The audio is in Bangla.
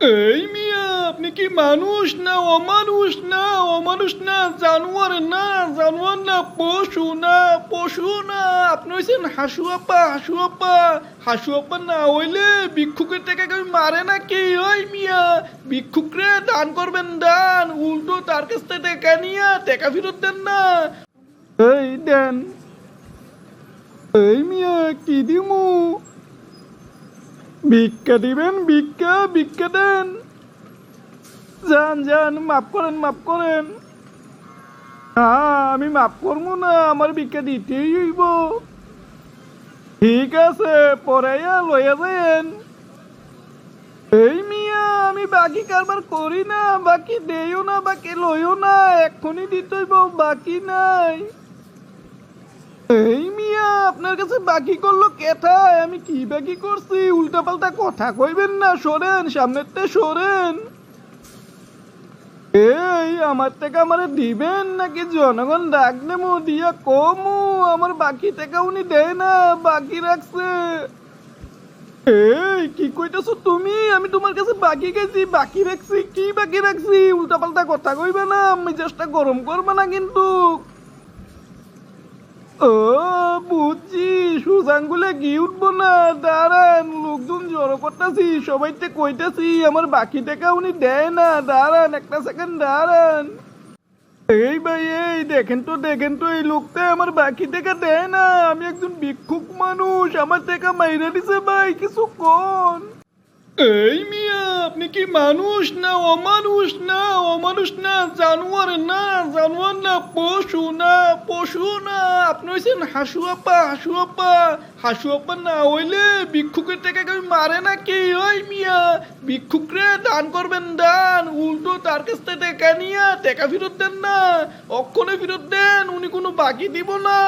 এই মিয়া, আপনি কি মানুষ না অমানুষ না? অমানুষ না, জানোয়ার না জানোয়ার না, পশু না পশু না। আপনি হয়েছেন হাসু আপা হাসু আপা হাসু আপা না হইলে ভিক্ষুকের টাকা কেউ মারে নাকি? ওই মিয়া, ভিক্ষুকরে দান করবেন, দান। উল্টো তার কাছ থেকে টাকা নিয়ে টাকা ফেরত দেন না। এই দেন। এই মিয়া, কি দিমু? ভিক্ষা দিবেন, ভিক্ষা ভিক্ষা দেন। যান যান, মাফ করেন মাফ করেন। হ্যাঁ আমি মাফ করব না, আমার ভিক্ষা দিতেই হইব। ঠিক আছে, পরাইয়া লইয়া যায়েন এই মিয়া, আমি বাকি কারবার করি না, বাকি দেইও না, বাকি লইও না, এক্ষুনি দিতে হইব, বাকি নাই। এই আপনার কাছে বাকি করল কেথায় আমি কি বাকি করছি? উল্টাপাল্টা কথা কইবেন না, সরেন সামনের তে সরেন। এই, আমার থেকে আমারে দিবেন নাকি? জনগণ ডাক দেমু, দিয়া কমু, আমার বাকি টাকা উনি দেয় না, বাকি রাখছে। এই, কি কইতেছো তুমি? আমি তোমার কাছে বাকি গেছি, বাকি রাখছি, কি বাকি রাখছি? উল্টাপাল্টা কথা কইবে না, মেজাজটা গরম করবে না কিন্তু। ও সুজাঙ্গুলে কি উঠবো না দাঁড়ান, লোকজন জড়ো করতেছি সবাইতে কইতেছি, আমার বাকি টাকা উনি দেয় না, দাঁড়ান, একটা সেকেন্ড দাঁড়ান। এই ভাই, এই, দেখেন তো দেখেন তো, এই লোকটা আমার বাকি টাকা দেয় না, আমি একজন ভিক্ষুক মানুষ, আমার টাকা মাইরা দিছে ভাই, কিছু কোন? এই মিয়া, আপনি কি মানুষ না অমানুষ না? অমানুষ না, জানোয়ার না জানোয়ার না, পশু না পশু না। আপনি হয়েছেন হাসু আপা হাসু আপা হাসু আপা না হইলে ভিক্ষুকের টাকা কেউ মারে নাকি? ওই মিয়া, ভিক্ষুকরে দান করবেন, দান। উল্টো তার কাছ থেকে টাকা নিয়ে টাকা ফেরত দেন না। অক্ষণে ফেরত দেন, উনি কোনো বাকি দিব না।